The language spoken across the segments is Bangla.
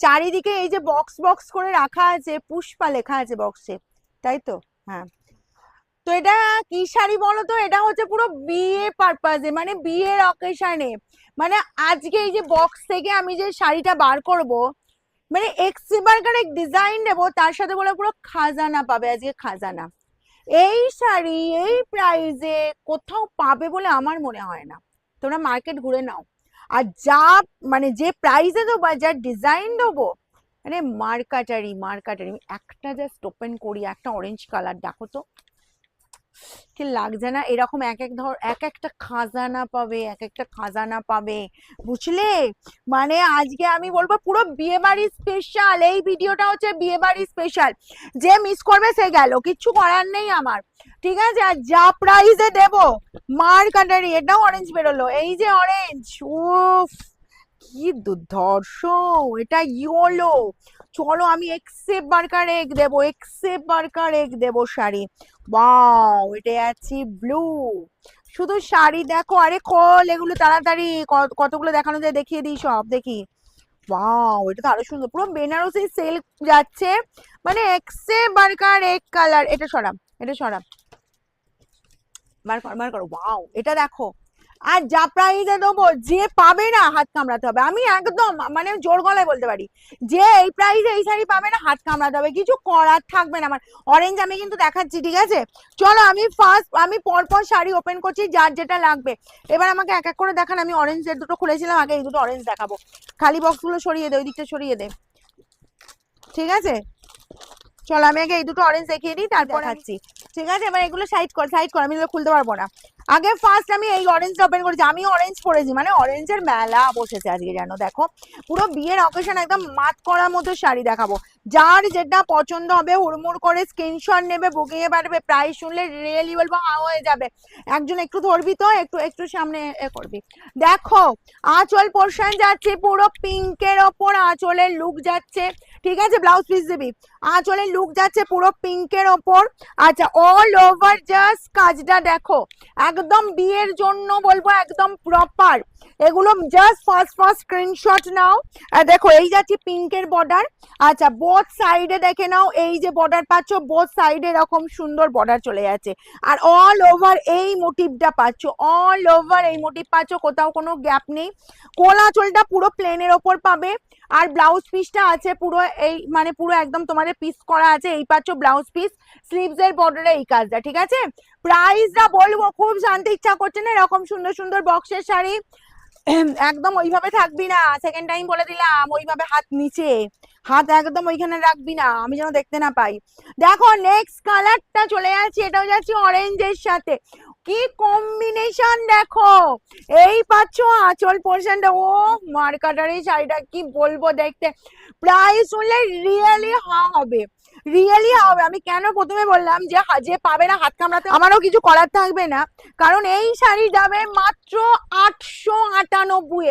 চারিদিকে এই যে বক্স বক্স করে রাখা আছে, পুষ্পা লেখা আছে বক্সে তাই তো? হ্যাঁ। তো এটা কি শাড়ি বলো তো? এটা হচ্ছে পুরো বিয়ে পারপাজে মানে বিয়ের অকেশনে মানে আজকে এই যে বক্স থেকে আমি যে শাড়িটা বার করব মানে এক্সিবারকার এক ডিজাইন দেবো তার সাথে বলে পুরো খাজানা পাবে, আজকে খাজানা। এই শাড়ি এই প্রাইসে কোথাও পাবে বলে আমার মনে হয় না। তোমরা মার্কেট ঘুরে নাও। আর যা মানে যে প্রাইসে দেবো আর যা ডিজাইন দেবো মানে মার্কাটারি মার্কাটারি একটা জাস্ট ওপেন করি, একটা অরেঞ্জ কালার দেখো তো। কি লাগছে না? এরকম এক এক ধর, এক একটা খাজানা পাবে, এক একটা খাজানা পাবে, বুঝলে? মানে আজকে আমি বলব পুরো বিয়ে বাড়ি স্পেশাল এই ভিডিওটা হচ্ছে বিয়ে বাড়ি স্পেশাল যে মিস করবে সে গেল, কিচ্ছু করার নেই আমার। ঠিক আছে? আর যা প্রাইসে দেব, মার কাটারি, এটাও অরেঞ্জ বেরোলো। এই যে অরেঞ্জ উফ, কি দুর্ধর্ষ। এটা ইয়োলো চলো আমি এক্সেপ বার্কার এগ দেবো এক্সেপ বার্কার এগ দেবো শাড়ি। ওয়াও এটা আছে ব্লু শুধু শাড়ি দেখো, আরে কল এগুলো তাড়াতাড়ি কতগুলো দেখানো যায় দেখিয়ে দিই সব, দেখি। ওয়াও এটা তো আরও সুন্দর, পুরো বেনারসি সেল যাচ্ছে। মানে এক্সে বার্কার এক কালার এটা সরাম এটা সরাম বার কর বার করো ওয়াও এটা দেখো। আর যা প্রাইজে দেবো যে পাবে না, হাত কামড়াতে হবে। আমি একদম মানে জোর গলায় বলতে পারি। যে এই প্রাইসে এই শাড়ি পাবে না, হাত কামড়াতে হবে। কিছু করার থাকবে না আমার। অরেঞ্জ আমি কিন্তু দেখাচ্ছি, ঠিক আছে? চলো, আমি ফার্স্ট আমি পরপর শাড়ি ওপেন করছি, যার যেটা লাগবে। এবার আমাকে এক এক করে দেখান, আমি অরেঞ্জ অরেঞ্জের দুটো খুলেছিলাম, আগে এই দুটো অরেঞ্জ দেখাবো। খালি বক্সগুলো সরিয়ে দে, ওই দিকটা সরিয়ে দে। ঠিক আছে? চলো, আমি আগে এই দুটো অরেঞ্জ দেখিয়ে দিই, তারপর দেখাচ্ছি। ঠিক আছে? এবার এগুলো সাইড কর সাইড কর, আমি খুলতে পারব না। আগে ফার্স্ট আমি এই অরেঞ্জ ওপেন করেছি। আমি অরেঞ্জ পরেছি মানে অরেঞ্জের মেলা বসেছে আজকে জানো, দেখো। পুরো বিয়ের অকেশন একদম মাত করার মতো শাড়ি দেখাবো। যার যেটা পছন্দ হবে, হুড়মুড় করে স্ক্রিনশট নেবে বুকিং এ পারবে প্রাইস শুনলে রিয়েলি বলব হয়ে যাবে। একজন একটু ধরবি তো, একটু একটু সামনে এ করবি। দেখো, আঁচল পোর্শন যাচ্ছে পুরো পিঙ্কের ওপর, আঁচলের লুক যাচ্ছে। ঠিক আছে? ব্লাউজ পিস দিবি। আঁচলের লুক যাচ্ছে পুরো পিঙ্কের ওপর। আচ্ছা অল ওভার জাস্ট কাজটা দেখো, একদম বিয়ের জন্য বলব একদম প্রপার এগুলো জাস্ট ফার্স্ট ফার্স্ট স্ক্রিনশট নাও। দেখো, এই যাচ্ছে পিঙ্কের বর্ডার আচ্ছা বোথ সাইডে দেখে নাও, এই যে বর্ডার পাচ্ছ বোথ সাইডে এরকম সুন্দর বর্ডার চলে যাচ্ছে। আর অল ওভার এই মোটিভটা পাচ্ছ অল ওভার এই মোটিভ পাচ্ছ, কোথাও কোনো গ্যাপ নেই। কোলা চোলটা পুরো প্লেনের ওপর পাবে। আর ব্লাউজ পিসটা আছে পুরো এই মানে পুরো একদম তোমাদের পিস করা আছে, এই পাচ্ছ ব্লাউজ পিস স্লিভস এর বর্ডারে এই কাজটা, ঠিক আছে? প্রাইসটা বলব, খুব জানতে ইচ্ছা করছে না, এরকম সুন্দর সুন্দর বক্সের শাড়ি একদম ওইভাবে থাকবি না। সেকেন্ড টাইম বলে দিলাম, ওইভাবে হাত নিচে, হাত একদম ওইখানে রাখবি না, আমি যেন দেখতে না পাই। দেখো নেক্সট কালারটা চলে যাচ্ছে, এটাও যাচ্ছে অরেঞ্জের সাথে। কি কম্বিনেশন দেখো? এই পাচ্ছ আঁচল পোর্শনটা ও মার্কাটারি শাড়িটা কি বলব দেখতে। প্রাইস শুনলে রিয়েলি হা হবে। রিয়েলি হবে। আমি কেন প্রথমে বললাম যে যে পাবে না হাত কামড়াতে, আমারও কিছু করার থাকবে না। কারণ এই শাড়ি যাবে মাত্র আটশো আটানব্বই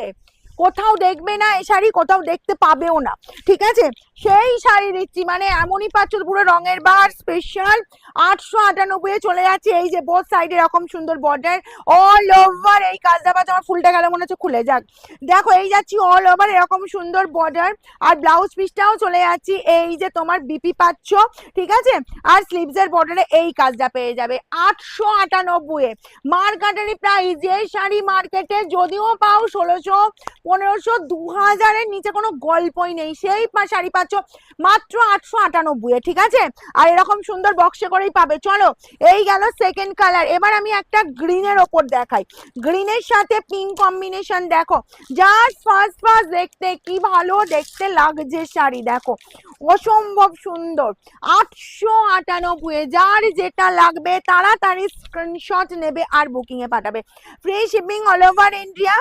কোথাও দেখবে না, এই শাড়ি কোথাও দেখতে পাবেও না। ঠিক আছে? সেই শাড়ি দিচ্ছি মানে এমনই পাচ্ছ পুরো রঙের বার স্পেশাল আটশো আটানব্বই চলে যাচ্ছে। এই যে বোথ সাইডে এরকম সুন্দর বর্ডার অল ওভার এই কাজটা পাচ্ছ আমার ফুলটা গেলে, মনে হচ্ছে খুলে যাক। দেখো, এই যাচ্ছি অল ওভার এরকম সুন্দর বর্ডার আর ব্লাউজ পিসটাও চলে যাচ্ছি। এই যে তোমার বিপি পাচ্ছ, ঠিক আছে? আর স্লিভস এর বর্ডারে এই কাজটা পেয়ে যাবে, আটশো আটানব্বই মার্কেটারি প্রাইস যে শাড়ি মার্কেটে যদিও পাও ষোলোশো পনেরোশো দু হাজারের নিচে কোনো গল্পই নেই। সেই শাড়ি পাচ্ছ মাত্র আটশো আটানব্বই ঠিক আছে? আর এরকম সুন্দর বক্সে করেই পাবে। চলো, এই গেল সেকেন্ড কালার এবার আমি একটা গ্রিনের ওপর দেখাই। গ্রিনের সাথে পিঙ্ক কম্বিনেশন দেখো। জাস্ট ফার্স্ট ফার্স্ট দেখতে কি ভালো দেখতে লাগছে শাড়ি, দেখো। অসম্ভব সুন্দর। আটশো আটানব্বই যার যেটা লাগবে তাড়াতাড়ি স্ক্রিনশট নেবে আর বুকিং এ পাঠাবে। Free shipping all over India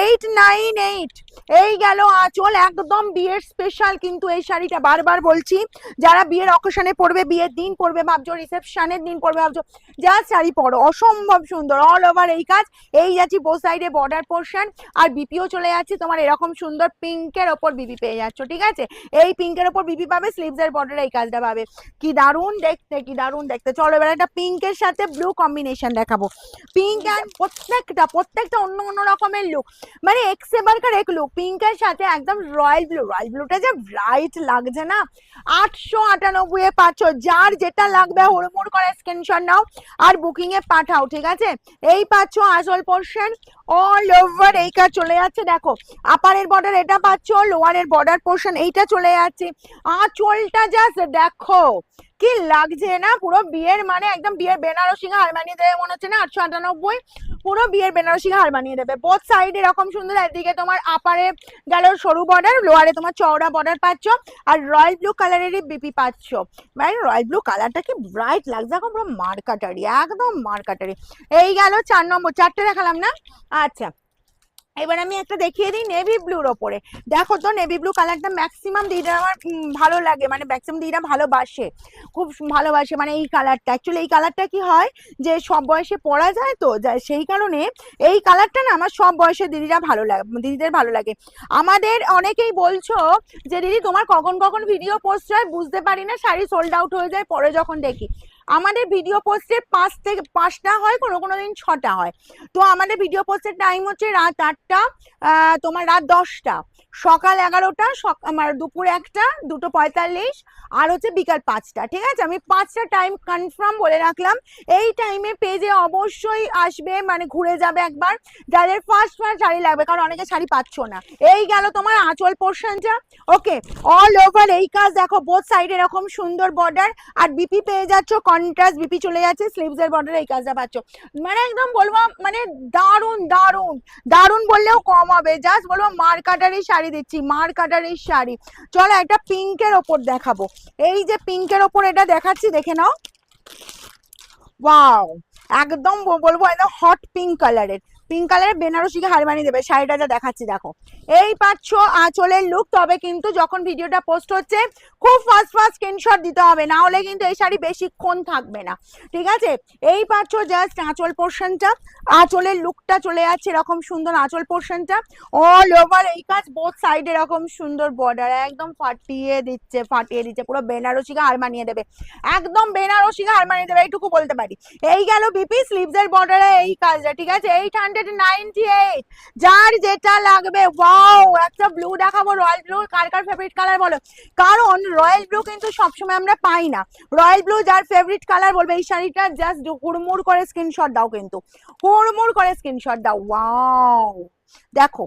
eight nine eight এই গেল আঁচল, একদম বিয়ের স্পেশাল কিন্তু এই শাড়িটা বারবার বলছি, যারা বিয়ের অকেশনে পড়বে বিয়ের দিন পড়বে ভাবছ রিসেপশনের দিন পড়বে ভাবছ যা শাড়ি পরো। অসম্ভব সুন্দর অল ওভার এই কাজ, এই যাচ্ছি বো সাইডে বর্ডার পোর্শন আর বিপিও চলে যাচ্ছে, তোমার এরকম সুন্দর পিঙ্কের ওপর বিপি পেয়ে যাচ্ছ, ঠিক আছে? এই পিঙ্কের ওপর বিপি পাবে স্লিভস এর বর্ডারে এই কাজটা পাবে। কি দারুণ দেখতে, কি দারুণ দেখতে। চলো এবার একটা পিঙ্কের সাথে ব্লু কম্বিনেশন দেখাবো। পিঙ্ক অ্যান্ড প্রত্যেকটা প্রত্যেকটা অন্য অন্য রকমের লুক মানে এক্স এবারকার এক লুক পিঙ্কের সাথে একদম রয়্যাল ব্লু রয়্যাল ব্লুটা যে ব্রাইট লাগছে না। আটশো আটানব্বই এ পাচ্ছ। যার যেটা লাগবে, হুড়মুড় করে স্ক্রিনশট নাও আর বুকিং এ পাঠাও, ঠিক আছে? এই পাচ্ছ আসল পোর্শন অল ওভার এই কাজ চলে যাচ্ছে, দেখো। আপারের বর্ডার এটা পাচ্ছ লোয়ারের বর্ডার পোর্শন এইটা চলে যাচ্ছে। আঁচলটা জাস্ট দেখো। কি লাগছে না? পুরো বিয়ের মানে একদম বিয়ের বেনারসি হার বানিয়ে দেবে মনে হচ্ছে না? আটশো আটানব্বই? পুরো বিয়ের বেনারসি হার বানিয়ে দেবে। বোথ সাইড এরকম সুন্দর, একদিকে তোমার আপারে গেল সরু বর্ডার লোয়ারে তোমার চওড়া বর্ডার পাচ্ছ, আর রয়্যাল ব্লু কালারেরই বিপি পাচ্ছ। মানে রয়্যাল ব্লু কালারটা কি ব্রাইট লাগছে? এখন পুরো মার্কাটারি একদম মার্কাটারি এই গেল চার নম্বর, চারটে দেখালাম না? আচ্ছা। এবার আমি একটা দেখিয়ে দিই নেভি ব্লুর ওপরে। দেখো তো নেভি ব্লু কালারটা ম্যাক্সিমাম দিদিরা আমার ভালো লাগে মানে ম্যাক্সিমাম দিদিরা ভালোবাসে, খুব ভালোবাসে মানে এই কালারটা অ্যাকচুয়ালি এই কালারটা কি হয় যে সব বয়সে পরা যায় তো সেই কারণে এই কালারটা না আমার সব বয়সের দিদিরা ভালো লাগে, দিদিদের ভালো লাগে। আমাদের অনেকেই বলছো যে, দিদি তোমার কখন কখন ভিডিও পোস্ট হয়? বুঝতে পারি না, শাড়ি সোল্ড আউট হয়ে যায়, পরে যখন দেখি। আমাদের ভিডিও পোস্টে পাঁচ থেকে পাঁচটা হয়, কোনো কোনো দিন ছটা হয়। তো আমাদের ভিডিও পোস্টের টাইম হচ্ছে রাত আটটা তোমার রাত দশটা। সকাল এগারোটা আমার দুপুর একটা, দুটো পঁয়তাল্লিশ, আর হচ্ছে বিকাল পাঁচটা, ঠিক আছে? আমি পাঁচটা টাইম কনফার্ম বলে রাখলাম। এই টাইমে পেজে অবশ্যই আসবে মানে ঘুরে যাবে একবার। যাদের ফার্স্ট ফার্স্ট শাড়ি লাগবে, কারণ অনেকে শাড়ি পাচ্ছ না। এই গেল তোমার আঁচল পোর্শনটা ওকে অল ওভার এই কাজ দেখো বোথ সাইড এরকম সুন্দর বর্ডার আর বিপি পেয়ে যাচ্ছ কন্ট্রাস্ট বিপি চলে যাচ্ছে স্লিভস এর বর্ডার এই কাজটা পাচ্ছ। মানে একদম বলব মানে দারুণ দারুণ। দারুণ বললেও কম হবে। জাস্ট বলব মার শাড়ি দিচ্ছি, মার শাড়ি। চলো একটা পিঙ্কের ওপর দেখাবো। এই যে পিঙ্কের ওপর এটা দেখাচ্ছি, দেখে নাও। ওয়াও একদম বলব একদম হট পিঙ্ক কালারের পিঙ্ক কালারের বেনারসিকে হার বানিয়ে দেবে, শাড়িটা যা দেখাচ্ছি, দেখো। এই পাচ্ছ আঁচলের লুক তবে কিন্তু যখন ভিডিওটা পোস্ট হচ্ছে, খুব ফাস্ট ফাস্ট স্ক্রিনশট দিতে হবে, না হলে কিন্তু এই শাড়ি বেশিক্ষণ থাকবে না। ঠিক আছে? এই পাচ্ছ জাস্ট আঁচল পোর্শনটা আঁচলের লুকটা চলে যাচ্ছে এরকম সুন্দর আঁচল পোর্শনটা অল ওভার এই কাজ বোথ সাইড এরকম সুন্দর বর্ডার একদম ফাটিয়ে দিচ্ছে ফাটিয়ে দিচ্ছে, পুরো বেনারসিকে হার মানিয়ে দেবে। একদম বেনারসিকে হার মানিয়ে দেবে, এইটুকু বলতে পারি। এই গেল বিপি স্লিভস এর বর্ডারে এই কাজটা, ঠিক আছে? এইট হান্ড্রেড যার যেটা লাগবে ওয়াও একটা ব্লু দেখাবো রয়্যাল ব্লু কার কার ফেভারিট কালার বলো? কারণ রয়্যাল ব্লু কিন্তু সবসময় আমরা পাই না। রয়্যাল ব্লু যার ফেভারিট কালার বলবে, এই শাড়িটা জাস্ট হুড়মুড় করে স্ক্রিনশট দাও কিন্তু। হুড়মুড় করে স্ক্রিনশট দাও ওয়াও দেখো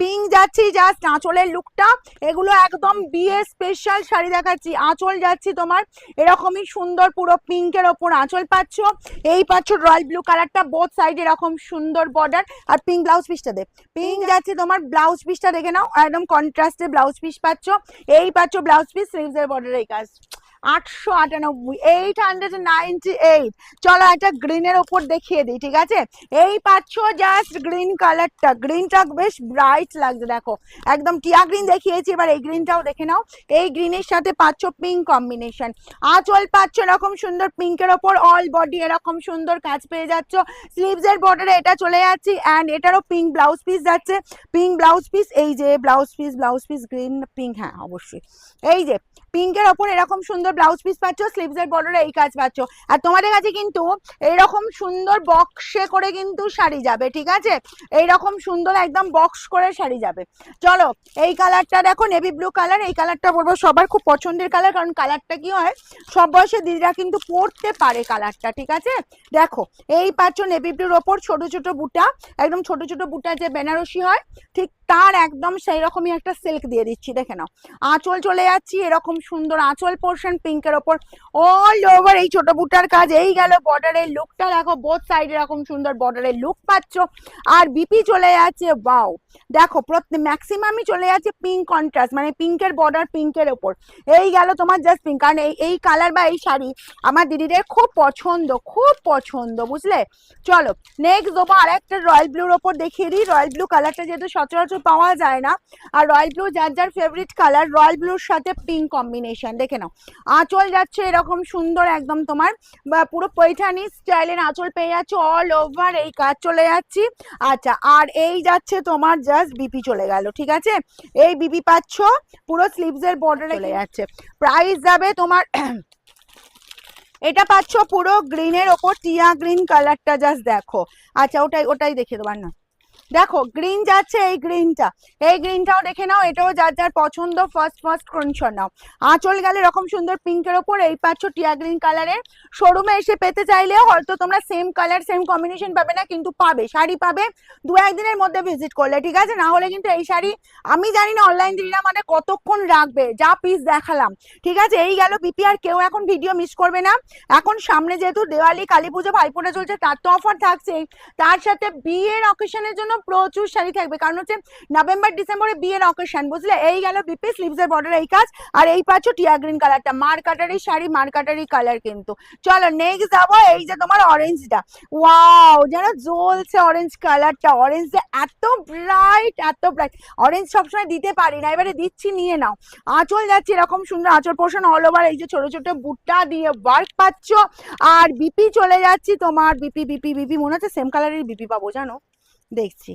পিঙ্ক যাচ্ছি জাস্ট আঁচলের লুকটা এগুলো একদম বিয়ে স্পেশাল শাড়ি দেখাচ্ছি। আঁচল যাচ্ছি তোমার, এরকমই সুন্দর পুরো পিঙ্কের ওপর আঁচল পাচ্ছ। এই পাচ্ছ রয়্যাল ব্লু কালারটা বোথ সাইড এরকম সুন্দর বর্ডার আর পিঙ্ক ব্লাউজ পিসটা দে পিঙ্ক যাচ্ছে তোমার ব্লাউজ পিসটা দেখে নাও। একদম কন্ট্রাস্টে ব্লাউজ পিস পাচ্ছ। এই পাচ্ছ ব্লাউজ পিস স্লিভস এর বর্ডার এই কাজ। আটশো আটানব্বই এইট হান্ড্রেড নাইনটি এইট চলো একটা গ্রিনের ওপর দেখিয়ে দিই, ঠিক আছে? এই পাচ্ছ জাস্ট গ্রিন কালারটা গ্রিনটা বেশ ব্রাইট লাগছে, দেখো। একদম টিয়া গ্রিন দেখিয়েছি, এবার এই গ্রিনটাও দেখে নাও। এই গ্রিনের সাথে পাচ্ছ পিঙ্ক কম্বিনেশন আঁচল পাচ্ছ এরকম সুন্দর পিঙ্কের ওপর অল বডি এরকম সুন্দর কাজ পেয়ে যাচ্ছ। স্লিভস এর বর্ডারে এটা চলে যাচ্ছি অ্যান্ড এটারও পিঙ্ক ব্লাউজ পিস যাচ্ছে। পিঙ্ক ব্লাউজ পিস এই যে blouse piece blouse piece green pink হ্যাঁ অবশ্যই। এই যে পিঙ্কের ওপর এরকম সুন্দর ব্লাউজ পিস পাচ্ছ স্লিভস এর বর্ডারে এই কাজ পাচ্ছ। আর তোমাদের কাছে কিন্তু এরকম সুন্দর বক্সে করে কিন্তু শাড়ি যাবে, ঠিক আছে? এইরকম সুন্দর একদম বক্স করে শাড়ি যাবে। চলো, এই কালারটা দেখো নেভি ব্লু কালার এই কালারটা বলব সবার খুব পছন্দের কালার কারণ কালারটা কি হয়, সব বয়সের দিদিরা কিন্তু পরতে পারে কালারটা ঠিক আছে? দেখো, এই পাচ্ছ নেভি ব্লুর ওপর ছোট ছোট বুটা, একদম ছোট ছোট বুটা যে বেনারসি হয়, ঠিক তার একদম সেই রকমই একটা সিল্ক দিয়ে দিচ্ছি, দেখে নাও। আঁচল চলে যাচ্ছি, এরকম সুন্দর আঁচল পোর্শন পিঙ্কের ওপর। অল ওভার এই ছোট বুটার কাজ, এই গেল বর্ডারের লুকটা দেখো বোথ সাইড এরকম সুন্দর বর্ডারের লুক পাচ্ছ। আর বিপি চলে যাচ্ছে বাও দেখো ম্যাক্সিমামই চলে যাচ্ছে পিঙ্ক কন্ট্রাস্ট মানে পিঙ্কের বর্ডার পিঙ্কের ওপর। এই গেল তোমার জাস্ট পিঙ্ক কারণ এই এই কালার বা এই শাড়ি আমার দিদিদের খুব পছন্দ খুব পছন্দ, বুঝলে? চলো নেক্সট দেবো আর একটা রয়্যাল ব্লুর ওপর দেখিয়ে দিই। রয়্যাল ব্লু কালারটা যেহেতু সচরাচর পাওয়া যায় না। আর রয়্যাল ব্লু যার যার ফেভারিট কালার রয়্যাল ব্লুর সাথে পিঙ্ক কম্বিনেশন দেখে নাও। আঁচল যাচ্ছে এরকম সুন্দর একদম তোমার পুরো পৈঠানি স্টাইলের আঁচল পেয়ে যাচ্ছে অল ওভার এই কাজ চলে যাচ্ছি। আচ্ছা আর এই যাচ্ছে তোমার জাস্ট বিপি চলে গেল, ঠিক আছে? এই বিপি পাচ্ছ, পুরো স্লিভসের বর্ডারে চলে যাচ্ছে। প্রাইস যাবে তোমার, এটা পাচ্ছ পুরো গ্রিনের ওপর, টিয়া গ্রিন কালারটা জাস্ট দেখো। আচ্ছা ওটাই ওটাই দেখে দেবার না। দেখো গ্রিন যাচ্ছে, এই গ্রিনটা এই গ্রিনটাও দেখে নাও, এটাও যার যার পছন্দ ফার্স্ট ফার্স্ট স্ক্রিনশট নাও। আঁচল গেলে এরকম সুন্দর পিঙ্কের ওপর এই পাচ্ছ টিয়া গ্রিন কালারের শোরুমে এসে পেতে চাইলেও হয়তো তোমরা সেম কালার সেম কম্বিনেশন পাবে না, কিন্তু পাবে। শাড়ি পাবে, দু একদিনের মধ্যে ভিজিট করলে, ঠিক আছে? না হলে কিন্তু এই শাড়ি, আমি জানি না অনলাইন দিদিরা মানে কতক্ষণ রাখবে, যা পিস দেখালাম। ঠিক আছে? এই গেল বিপিআর কেউ এখন ভিডিও মিস করবে না। এখন সামনে যেহেতু দেওয়ালি, কালী পুজো ভাইফোঁটা চলছে, তার তো অফার থাকছেই। তার সাথে বিয়ের অকেশনের জন্য প্রচুর শাড়ি থাকবে। কারণ হচ্ছে নভেম্বর ডিসেম্বরে বিয়ের অকেশন বুঝলে? এই গেল বিপি স্লিভসের বর্ডার এই কাজ, আর এই পাচ্ছ টিয়া গ্রিন কালারটা মার্কাটারি শাড়ি মার্কাটারি কালার কিন্তু। চলো নেক্সট যাব এই যে তোমার অরেঞ্জটা ওয়াও যেন জ্বলছে অরেঞ্জ কালারটা অরেঞ্জ এত ব্রাইট এত ব্রাইট অরেঞ্জ সবসময় দিতে পারি না। এবারে দিচ্ছি, নিয়ে নাও। আঁচল যাচ্ছে এরকম সুন্দর আঁচল পোষণ অল ওভার এই যে ছোট ছোট বুটটা দিয়ে ওয়ার্ক পাচ্ছ। আর বিপি চলে যাচ্ছি তোমার বিপি বিপি বিপি মনে হচ্ছে সেম কালারের বিপি পাবো, জানো? দেখছি।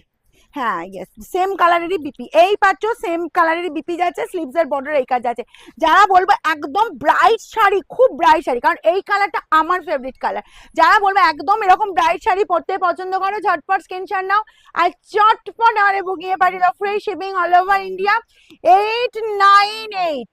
হ্যাঁ ইয়েস সেম কালারেরই বিপি এই পাচ্ছ সেম কালারেরই বিপি যাচ্ছে স্লিভসের বর্ডার এই কাজ যাচ্ছে। যারা বলব একদম ব্রাইট শাড়ি, খুব ব্রাইট শাড়ি, কারণ এই কালারটা আমার ফেভারিট কালার যারা বলব একদম এরকম ব্রাইট শাড়ি পরতে পছন্দ করো, ঝটপট স্ক্রিনশট নাও। আর চটপট আমারে বুকিয়ে দাও free shipping all over India eight nine eight